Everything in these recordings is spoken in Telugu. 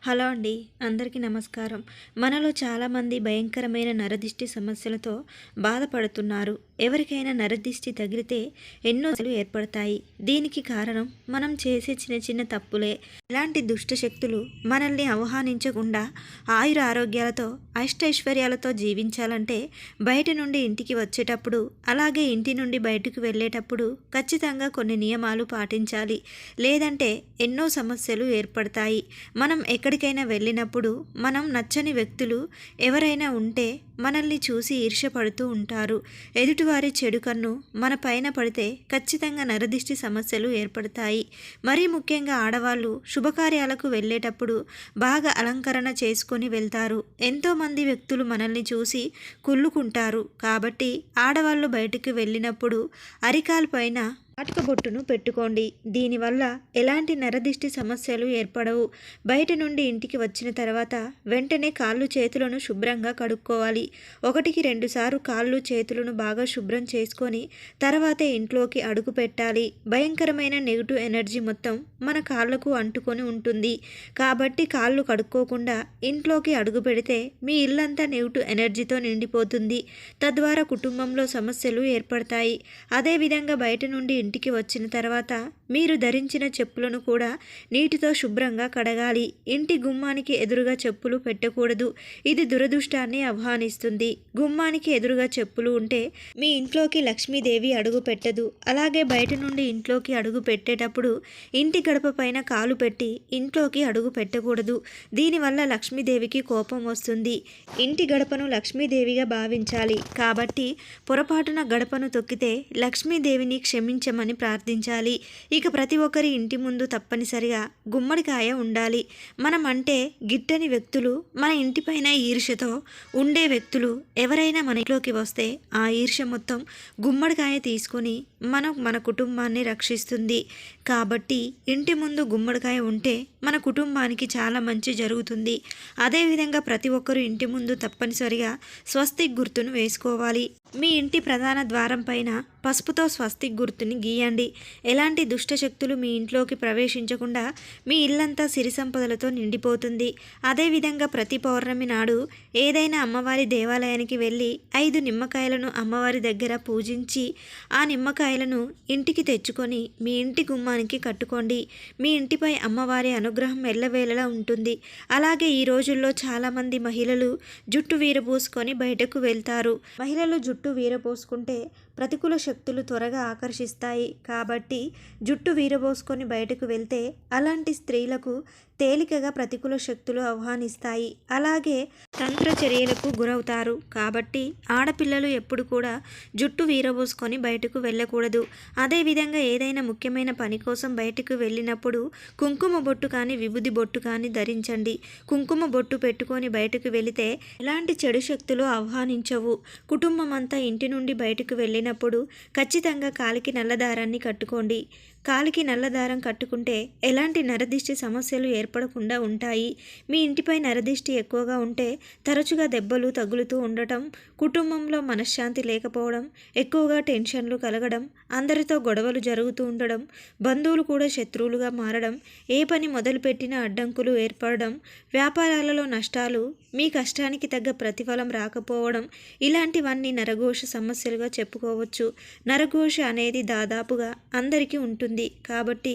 హలో అండి అందరికీ నమస్కారం. మనలో చాలామంది భయంకరమైన నరదిష్టి సమస్యలతో బాధపడుతున్నారు. ఎవరికైనా నరదిష్టి తగిలితే ఎన్నో ఏర్పడతాయి. దీనికి కారణం మనం చేసే చిన్న చిన్న తప్పులే. ఇలాంటి దుష్ట శక్తులు మనల్ని అవహానించకుండా ఆయుర ఆరోగ్యాలతో అష్టైశ్వర్యాలతో జీవించాలంటే బయట నుండి ఇంటికి వచ్చేటప్పుడు అలాగే ఇంటి నుండి బయటకు వెళ్ళేటప్పుడు ఖచ్చితంగా కొన్ని నియమాలు పాటించాలి. లేదంటే ఎన్నో సమస్యలు ఏర్పడతాయి. మనం ఎక్కడికైనా వెళ్ళినప్పుడు మనం నచ్చని వ్యక్తులు ఎవరైనా ఉంటే మనల్ని చూసి ఈర్ష్యపడుతూ ఉంటారు. ఎదుటివారి చెడు కన్ను మన పైన పడితే ఖచ్చితంగా నరదిష్టి సమస్యలు ఏర్పడతాయి. మరీ ముఖ్యంగా ఆడవాళ్ళు శుభకార్యాలకు వెళ్ళేటప్పుడు బాగా అలంకరణ చేసుకొని వెళ్తారు. ఎంతోమంది వ్యక్తులు మనల్ని చూసి కుళ్ళుకుంటారు. కాబట్టి ఆడవాళ్ళు బయటికి వెళ్ళినప్పుడు అరికాలపైన పైన బొట్టును పెట్టుకోండి. దీనివల్ల ఎలాంటి నరదిష్టి సమస్యలు ఏర్పడవు. బయట నుండి ఇంటికి వచ్చిన తర్వాత వెంటనే కాళ్ళు చేతులను శుభ్రంగా కడుక్కోవాలి. ఒకటికి రెండుసార్లు కాళ్ళు చేతులను బాగా శుభ్రం చేసుకొని తర్వాతే ఇంట్లోకి అడుగు పెట్టాలి. భయంకరమైన నెగిటివ్ ఎనర్జీ మొత్తం మన కాళ్ళకు అంటుకొని ఉంటుంది. కాబట్టి కాళ్ళు కడుక్కోకుండా ఇంట్లోకి అడుగు పెడితే మీ ఇల్లంతా నెగిటివ్ ఎనర్జీతో నిండిపోతుంది. తద్వారా కుటుంబంలో సమస్యలు ఏర్పడతాయి. అదేవిధంగా బయట నుండి ఇంటికి వచ్చిన తర్వాత మీరు ధరించిన చెప్పులను కూడా నీటితో శుభ్రంగా కడగాలి. ఇంటి గుమ్మానికి ఎదురుగా చెప్పులు పెట్టకూడదు. ఇది దురదృష్టాన్ని ఆహ్వానిస్తుంది. గుమ్మానికి ఎదురుగా చెప్పులు ఉంటే మీ ఇంట్లోకి లక్ష్మీదేవి అడుగు పెట్టదు. అలాగే బయట నుండి ఇంట్లోకి అడుగు పెట్టేటప్పుడు ఇంటి గడప పైన కాలు పెట్టి ఇంట్లోకి అడుగు పెట్టకూడదు. దీనివల్ల లక్ష్మీదేవికి కోపం వస్తుంది. ఇంటి గడపను లక్ష్మీదేవిగా భావించాలి. కాబట్టి పొరపాటున గడపను తొక్కితే లక్ష్మీదేవిని క్షమించమని ప్రార్థించాలి. ఇక ప్రతి ఒక్కరి ఇంటి ముందు తప్పనిసరిగా గుమ్మడికాయ ఉండాలి. మనం అంటే గిట్టని వ్యక్తులు మన ఇంటిపైన ఈర్ష్యతో ఉండే వ్యక్తులు. ఎవరైనా మన ఇంట్లోకి వస్తే ఆ ఈర్ష్య మొత్తం గుమ్మడికాయ తీసుకొని మనం మన కుటుంబాన్ని రక్షిస్తుంది. కాబట్టి ఇంటి ముందు గుమ్మడికాయ ఉంటే మన కుటుంబానికి చాలా మంచి జరుగుతుంది. అదేవిధంగా ప్రతి ఒక్కరూ ఇంటి ముందు తప్పనిసరిగా స్వస్తిక్ గుర్తును వేసుకోవాలి. మీ ఇంటి ప్రధాన ద్వారం పైన పసుపుతో స్వస్తిక్ గుర్తుని గీయండి. ఎలాంటి దుష్ట శక్తులు మీ ఇంట్లోకి ప్రవేశించకుండా మీ ఇల్లంతా సిరి సంపదలతో నిండిపోతుంది అదేవిధంగా ప్రతి పౌర్ణమి నాడు ఏదైనా అమ్మవారి దేవాలయానికి వెళ్ళి ఐదు నిమ్మకాయలను అమ్మవారి దగ్గర పూజించి ఆ నిమ్మకాయలను ఇంటికి తెచ్చుకొని మీ ఇంటి గుమ్మానికి కట్టుకోండి. మీ ఇంటిపై అమ్మవారి అనుగ్రహం ఎల్లవేళలా ఉంటుంది. అలాగే ఈ రోజుల్లో చాలామంది మహిళలు జుట్టు వీరబోసుకొని బయటకు వెళ్తారు. మహిళలు జుట్టు జుట్టు వీరబోసుకుంటే ప్రతికూల శక్తులు త్వరగా ఆకర్షిస్తాయి. కాబట్టి జుట్టు వీరబోసుకొని బయటకు వెళ్తే అలాంటి స్త్రీలకు తేలికగా ప్రతికూల శక్తులు ఆహ్వానిస్తాయి. అలాగే తంత్ర చర్యలకు గురవుతారు. కాబట్టి ఆడపిల్లలు ఎప్పుడు కూడా జుట్టు వీరబోసుకొని బయటకు వెళ్ళకూడదు. అదేవిధంగా ఏదైనా ముఖ్యమైన పని కోసం బయటకు వెళ్ళినప్పుడు కుంకుమ బొట్టు కానీ విభూది బొట్టు కానీ ధరించండి. కుంకుమ బొట్టు పెట్టుకొని బయటకు వెళితే ఎలాంటి చెడు శక్తులు ఆహ్వానించవు. కుటుంబం అంతా ఇంటి నుండి బయటకు వెళ్ళినప్పుడు ఖచ్చితంగా కాలికి నల్లదారాన్ని కట్టుకోండి. కాలికి నల్లదారం కట్టుకుంటే ఎలాంటి నరదిష్టి సమస్యలు ఏర్పడకుండా ఉంటాయి. మీ ఇంటిపై నరదిష్టి ఎక్కువగా ఉంటే తరచుగా దెబ్బలు తగులుతూ ఉండటం కుటుంబంలో మనశ్శాంతి లేకపోవడం ఎక్కువగా టెన్షన్లు కలగడం అందరితో గొడవలు జరుగుతూ ఉండడం బంధువులు కూడా శత్రువులుగా మారడం ఏ పని మొదలుపెట్టినా అడ్డంకులు ఏర్పడడం వ్యాపారాలలో నష్టాలు మీ కష్టానికి తగ్గ ప్రతిఫలం రాకపోవడం ఇలాంటివన్నీ నరఘోష సమస్యలుగా చెప్పుకోవచ్చు. నరఘోష అనేది దాదాపుగా అందరికీ ఉంటుంది. ఉంటుంది. కాబట్టి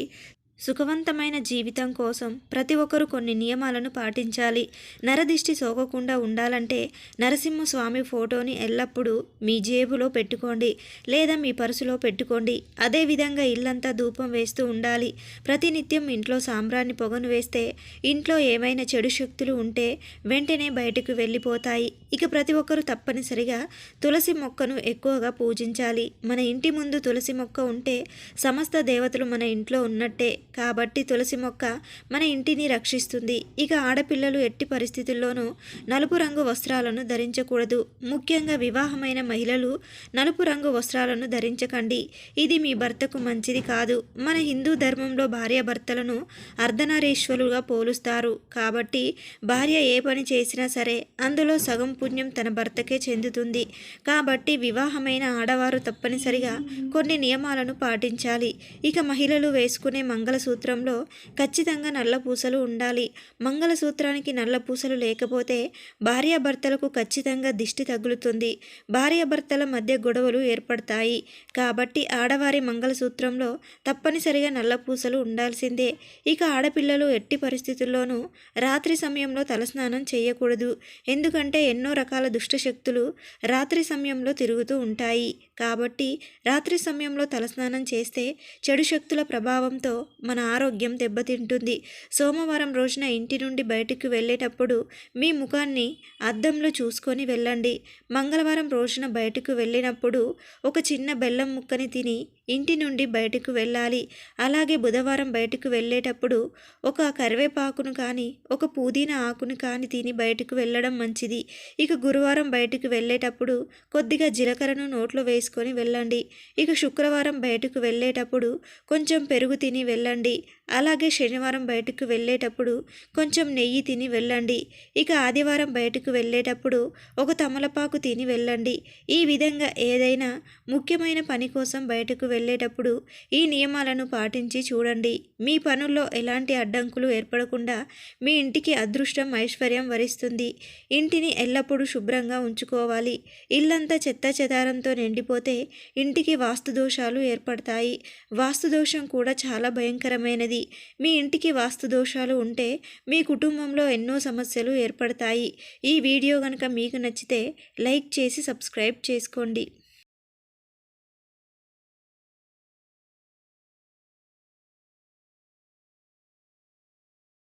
సుఖవంతమైన జీవితం కోసం ప్రతి ఒక్కరూ కొన్ని నియమాలను పాటించాలి. నరదిష్టి సోకకుండా ఉండాలంటే నరసింహస్వామి ఫోటోని ఎల్లప్పుడూ మీ జేబులో పెట్టుకోండి లేదా మీ పర్సులో పెట్టుకోండి. అదేవిధంగా ఇల్లంతా ధూపం వేస్తూ ఉండాలి. ప్రతినిత్యం ఇంట్లో సాంబ్రాన్ని పొగను వేస్తే ఇంట్లో ఏమైనా చెడు శక్తులు ఉంటే వెంటనే బయటకు వెళ్ళిపోతాయి. ఇక ప్రతి ఒక్కరూ తప్పనిసరిగా తులసి మొక్కను ఎక్కువగా పూజించాలి. మన ఇంటి ముందు తులసి మొక్క ఉంటే సమస్త దేవతలు మన ఇంట్లో ఉన్నట్టే. కాబట్టి తులసి మొక్క మన ఇంటిని రక్షిస్తుంది. ఇక ఆడపిల్లలు ఎట్టి పరిస్థితుల్లోనూ నలుపు రంగు వస్త్రాలను ధరించకూడదు. ముఖ్యంగా వివాహమైన మహిళలు నలుపు రంగు వస్త్రాలను ధరించకండి. ఇది మీ భర్తకు మంచిది కాదు. మన హిందూ ధర్మంలో భార్యాభర్తలను అర్ధనారీశ్వరులుగా పోలుస్తారు. కాబట్టి భార్య ఏ పని చేసినా సరే అందులో సగం పుణ్యం తన భర్తకే చెందుతుంది. కాబట్టి వివాహమైన ఆడవారు తప్పనిసరిగా కొన్ని నియమాలను పాటించాలి. ఇక మహిళలు వేసుకునే మంగళ మంగళసూత్రంలో ఖచ్చితంగా నల్ల పూసలు ఉండాలి. మంగళసూత్రానికి నల్ల పూసలు లేకపోతే భార్యాభర్తలకు ఖచ్చితంగా దిష్టి తగులుతుంది. భార్యాభర్తల మధ్య గొడవలు ఏర్పడతాయి. కాబట్టి ఆడవారి మంగళసూత్రంలో తప్పనిసరిగా నల్ల పూసలు ఉండాల్సిందే. ఇక ఆడపిల్లలు ఎట్టి పరిస్థితుల్లోనూ రాత్రి సమయంలో తలస్నానం చేయకూడదు. ఎందుకంటే ఎన్నో రకాల దుష్టశక్తులు రాత్రి సమయంలో తిరుగుతూ ఉంటాయి. కాబట్టి రాత్రి సమయంలో తలస్నానం చేస్తే చెడు శక్తుల ప్రభావంతో మన ఆరోగ్యం దెబ్బతింటుంది. సోమవారం రోజున ఇంటి నుండి బయటకు వెళ్ళేటప్పుడు మీ ముఖాన్ని అద్దంలో చూసుకొని వెళ్ళండి. మంగళవారం రోజున బయటకు వెళ్ళినప్పుడు ఒక చిన్న బెల్లం ముక్కని తిని ఇంటి నుండి బయటకు వెళ్ళాలి. అలాగే బుధవారం బయటకు వెళ్ళేటప్పుడు ఒక కరివేపాకును కానీ ఒక పుదీనా ఆకును కానీ తిని బయటకు వెళ్ళడం మంచిది. ఇక గురువారం బయటకు వెళ్ళేటప్పుడు కొద్దిగా జీలకర్రను నోట్లో వేసుకొని వెళ్ళండి. ఇక శుక్రవారం బయటకు వెళ్ళేటప్పుడు కొంచెం పెరుగు తిని వెళ్ళండి. అలాగే శనివారం బయటకు వెళ్ళేటప్పుడు కొంచెం నెయ్యి తిని వెళ్ళండి. ఇక ఆదివారం బయటకు వెళ్ళేటప్పుడు ఒక తమలపాకు తిని వెళ్ళండి. ఈ విధంగా ఏదైనా ముఖ్యమైన పని కోసం బయటకు వెళ్ళేటప్పుడు ఈ నియమాలను పాటించి చూడండి. మీ పనుల్లో ఎలాంటి అడ్డంకులు ఏర్పడకుండా మీ ఇంటికి అదృష్టం ఐశ్వర్యం వరిస్తుంది. ఇంటిని ఎల్లప్పుడూ శుభ్రంగా ఉంచుకోవాలి. ఇల్లంతా చెత్త చెదారంతో నిండిపోతే ఇంటికి వాస్తు దోషాలు ఏర్పడతాయి. వాస్తు దోషం కూడా చాలా భయంకరమైనది. మీ ఇంటికి వాస్తు దోషాలు ఉంటే మీ కుటుంబంలో ఎన్నో సమస్యలు ఏర్పడతాయి. ఈ వీడియో కనుక మీకు నచ్చితే లైక్ చేసి సబ్స్క్రైబ్ చేసుకోండి.